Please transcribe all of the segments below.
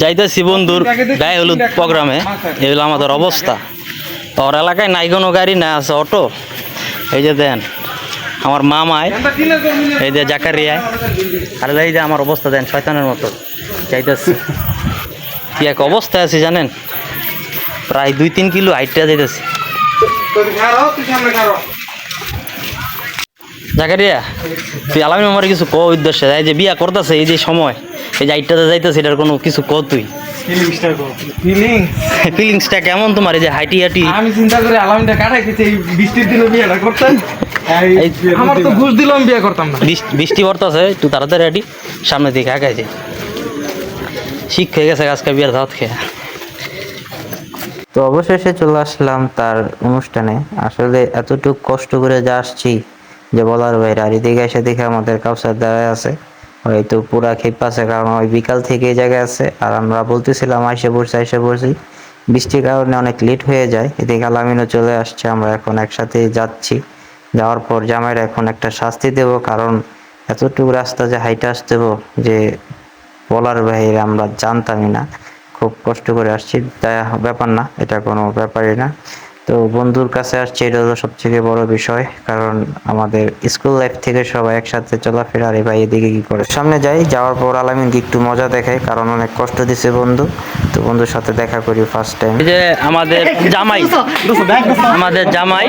যাইতেছি বন্ধুর গায়ে হলুদ প্রোগ্রামে। এই হলো আমাদের অবস্থা। ওর এলাকায় নাই কোনো গাড়ি, না আছে অটো। এই যে দেন, আমার মামায় এই যে জাকারিয়ায়। আর এই যে আমার অবস্থা দেন, শয়তানের মতো। যাইতেছি। কি এক অবস্থায় আছি জানেন? প্রায় দুই তিন কিলো হাইটটা যাইতেছি। জাকারিয়া, তুই আলামী আমার কিছু ক উদ্দেশ্যে? এই যে বিয়া করতেছে, এই যে সময়। এই যে হাইটটাতে যাইতেছে এটার কোনো কিছু ক তুই? ফিলিং ফিলিংসটা কেমন তোমার? এই যে হাইটি হাইটি। আমি চিন্তা করে কাটাইতেছি এই বৃষ্টির দিনে বিয়েটা করতেন এই- আমার তো ঘুষ দিলাম বিয়ে করতাম না। বৃষ্টি- বৃষ্টি পড়তেছে একটু তাড়াতাড়ি হাঁটি সামনে দিকে আগাইছে। শিখ হয়ে গেছে আজকে বিয়ার দাওয়াত খেয়ে। তো অবশেষে চলে আসলাম তার অনুষ্ঠানে। আসলে এতটুকু কষ্ট করে যা আসছি যে বলার বাইরে আর এদিকে এসে দেখে আমাদের কাউসার দাঁড়ায় আছে। হয়তো পুরা ক্ষেপ আছে কারণ ওই বিকাল থেকে জায়গায় আছে। আর আমরা বলতেছিলাম, আইসে পড়ছি আইসে পড়ছি। বৃষ্টির কারণে অনেক লেট হয়ে যায়। এদিকে আলামিনও চলে আসছে, আমরা এখন একসাথে যাচ্ছি। যাওয়ার পর জামাইরা এখন একটা শাস্তি দেব, কারণ এতটুকু রাস্তা যে হাইটে আসতে যে বলার বাইরে আমরা জানতামই না। খুব কষ্ট করে আসছি তাই ব্যাপার না, এটা কোনো ব্যাপারই না। তো বন্ধুর কাছে আসছে এটা হলো সবথেকে বড় বিষয় কারণ আমাদের স্কুল লাইফ থেকে সবাই একসাথে চলাফেরা আর এই ভাই এদিকে কি করে? সামনে যাই যাওয়ার পর আলামিনকে একটু মজা দেখাই কারণ অনেক কষ্ট দিছে বন্ধু তো বন্ধুর সাথে দেখা করি ফার্স্ট টাইম এই যে আমাদের জামাই আমাদের জামাই।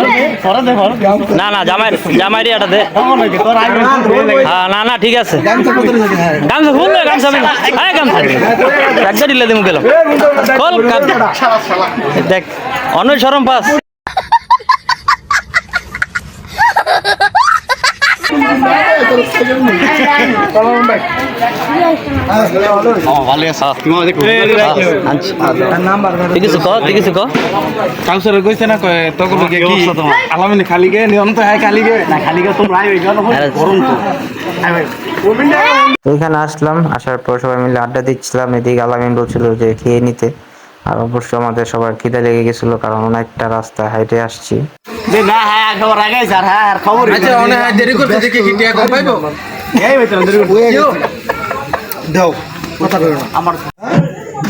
না না জামাই জামাইরি এটা দে। হ্যাঁ না না ঠিক আছে। গামছা খুল গামছা হ্যাঁ গামছা একটা দিলে দিমু গেলাম গামছা। দেখ অনয় শরম পাস আনছি। তুই কিছু ক তুই কিছু ক কাউসারে কইছে না কয় তখন কি আলামিনে খালি গে নিয়ম তো হ্যাঁ খালি গে না খালি গে তোমরা আই গেল আরে, গরম তো তো এখানে আসলাম, আসার পর সবাই মিলে আড্ডা দিচ্ছিলাম। এদিকে আলামিন বলছিল যে খেয়ে নিতে। আর অবশ্য আমাদের সবার খিদে লেগে গেছিল, কারণ অনেকটা রাস্তা হাইটে আসছি। না হ্যাঁ খবর আগে স্যার হ্যাঁ খবর আচ্ছা অনেক দেরি করতে দেখি কি টিয়া কম পাইবো। এই তোর দেরি করতে দাও কথা আমার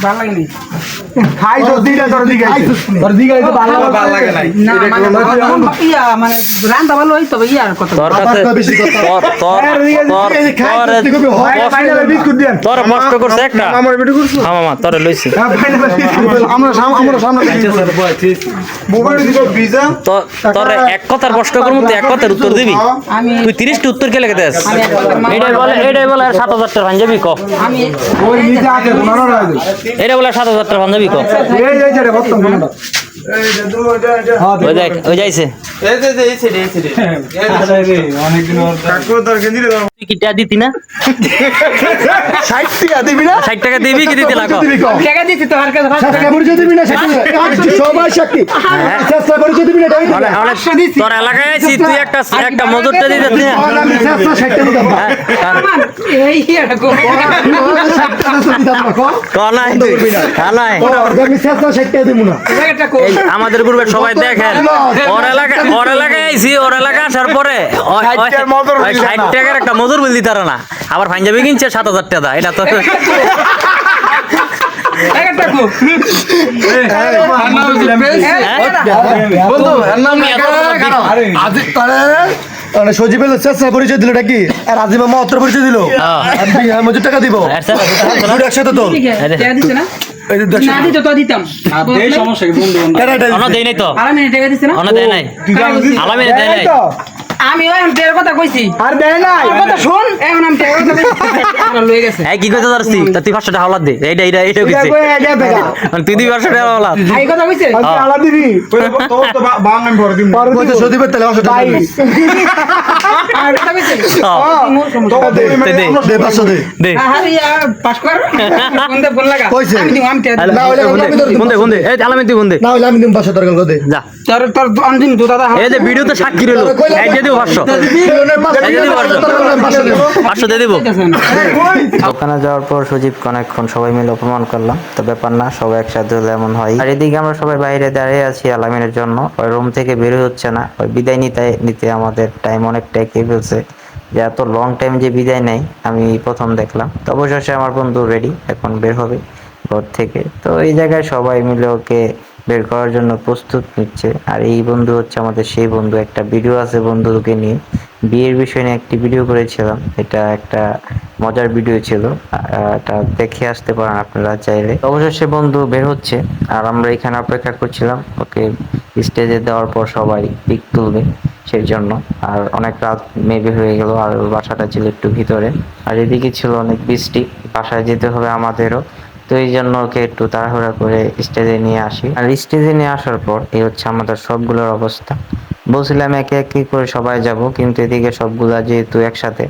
ভালো লাগেনি। খাই তো দিগা তোর দিগা তোর দিগা তো ভালো ভালো লাগে না মানে ইয়া মানে রান্না ভালো হয় তবে ইয়ার কথা তোর কাছে তোর তোর তোর তোর কষ্ট করছে একটা। আমার ভিডিও করছ? হ্যাঁ মামা তোরে লইছি। আমরা সামনে আমরা সামনে মোবাইল দিকে ভিজা। তোর এক কথার প্রশ্ন করব তুই এক কথার উত্তর দিবি? আমি তুই তিরিশটা উত্তর কে লেগে দেস? এটাই বলে এটাই বলে আর সাত হাজার টাকা পাঞ্জাবি ক? আমি ওই নিচে আছে এটা বলে সাত হাজার টাকা পাঞ্জাবি ক কোনটা ওই যাইছে তুই কি টাকা দিতি না? ষাট টাকা দিবি কি দিতি না ক টাকা তো আর কাছে অনেক- অনেক- তোর এলাকায় আছি তুই একটা একটা মজুরটা দিতে না হ্যাঁ, এই ইয়ার কো ক নাই তুই হ্যাঁ নাই। টাকাটা কো এই আমাদের গ্রুপের সবাই দেখেন। ওর এলাকা ওর এলাকায় আইছি ওর এলাকা আসার পরে ষাট টাকার একটা মজুর বিল দিতার না। আবার পাঞ্জাবি কিনছে সাত হাজার টাকা এটা তো এত সজীবের চেষ্টা পরিচয় দিল নাকি? আর আজিমা পরিচয় দিল। হ্যাঁ। মজুর টাকা দিব। একসাথে দিত তো নাই আলামিনে দেয় নাই। আমি ওই আমি কথা কইছি। আর দেয় নাই। কথা শুন এখন আমি টাকার কথা লয়ে গেছে। এই কি কইতে পারছি তা তুই পাঁচশো টাকা হলাদ দে। এইটা এইটা এইটা কইছে। মানে তুই দুই পাঁচশো টাকা হলাদ এই কথা কইছে? আলা দিবি। তোর তো বাং আমি ভরে দিম। বলছে সজীবের তেলে পাঁচশো টাকা দিবি। আর কথা কইছে? তো দে দে দে। পাঁচশো দে। দে। আর পাস কর। ফোন দে লাগা। কইছে? আমি দিব আমি টাকা না হলে বন্ধে আমি তোর দিব। বন্ধে বন্ধে এই আলামিন তুই বন্ধে না হলে আমি দিম পাঁচশো দরকার দে। যা। তোর তোর আমি তো দাদা এই যে ভিডিওতে সাক্ষী রইল। এই যে দিব। পাঁচশো। পাঁচশো। দিয়ে দিব। ওখানে যাওয়ার পর সুজীব অনেকক্ষণ সবাই মিলে অপমান করলাম। তো ব্যাপার না সবাই একসাথে হলে এমন হয়। আর এদিকে আমরা সবাই বাইরে দাঁড়িয়ে আছি আলামিনের জন্য। ওই রুম থেকে বের হচ্ছে না। ওই বিদায় নিতে নিতে আমাদের টাইম অনেকটাই খেয়ে ফেলছে যে এত লং টাইম যে বিদায় নেই আমি প্রথম দেখলাম। তো অবশেষে আমার বন্ধু রেডি এখন বের হবে ঘর থেকে। তো এই জায়গায় সবাই মিলে ওকে বের করার জন্য প্রস্তুত নিচ্ছে। আর এই বন্ধু হচ্ছে আমাদের সেই বন্ধু। একটা ভিডিও আছে বন্ধুকে নিয়ে। বিয়ের বিষয় নিয়ে একটি ভিডিও করেছিলাম। এটা একটা মজার ভিডিও ছিল। এটা দেখে আসতে পারেন আপনারা চাইলে। অবশেষে বন্ধু বের হচ্ছে। আর আমরা এখানে অপেক্ষা করছিলাম। ওকে স্টেজে দেওয়ার পর সবাই পিক তুলবে সেই জন্য। আর অনেক রাত মেবি হয়ে গেল। আর বাসাটা ছিল একটু ভিতরে। আর এদিকে ছিল অনেক বৃষ্টি। বাসায় যেতে হবে আমাদেরও। তো এই জন্য ওকে একটু তাড়াহুড়া করে স্টেজে নিয়ে আসি। আর স্টেজে নিয়ে আসার পর এই হচ্ছে আমাদের সবগুলোর অবস্থা। বলছিলাম একে একে করে সবাই যাব, কিন্তু এদিকে সবগুলা যেহেতু একসাথে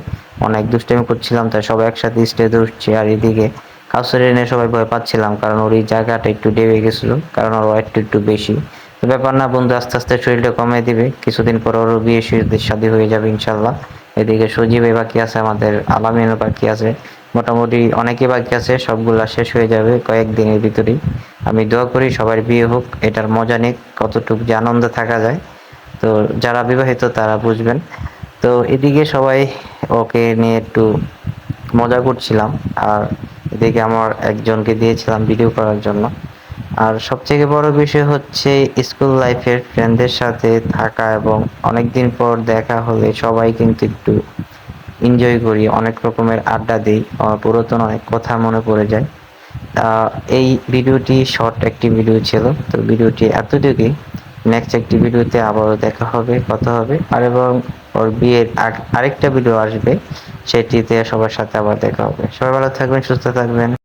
অনেক দুষ্টামি করছিলাম, তাই সবাই একসাথে স্টেজে উঠছে। আর এদিকে কাউসারে এনে সবাই ভয় পাচ্ছিলাম, কারণ ওর এই জায়গাটা একটু ডেবে গেছিল, কারণ ওর একটু একটু বেশি। তো ব্যাপার না বন্ধু, আস্তে আস্তে শরীরটা কমিয়ে দিবে। কিছুদিন পর ওরও বিয়ে শাদী হয়ে যাবে ইনশাল্লাহ এদিকে সজীবে বাকি আছে, আমাদের আলামিনও বাকি আছে। মোটামুটি অনেকে বাকি আছে, সবগুলা শেষ হয়ে যাবে কয়েকদিনের ভিতরেই। আমি দোয়া করি সবার বিয়ে হোক, এটার মজা নিক, কতটুকু যে আনন্দে থাকা যায়। তো যারা বিবাহিত তারা বুঝবেন। তো এদিকে সবাই ওকে নিয়ে একটু মজা করছিলাম, আর এদিকে আমার একজনকে দিয়েছিলাম ভিডিও করার জন্য। আর সবথেকে বড় বিষয় হচ্ছে স্কুল লাইফের ফ্রেন্ডদের সাথে থাকা এবং অনেক দিন পর দেখা হলে সবাই কিন্তু একটু এনজয় করি, অনেক রকমের আড্ডা দিই, আমার পুরাতন অনেক কথা মনে পড়ে যায়। এই ভিডিওটি শর্ট একটি ভিডিও ছিল, তো ভিডিওটি এতটুকুই। নেক্সট একটি ভিডিওতে আবারও দেখা হবে, কথা হবে। আর এবং ওর বিয়ের আরেকটা ভিডিও আসবে, সেটিতে সবার সাথে আবার দেখা হবে। সবাই ভালো থাকবেন, সুস্থ থাকবেন।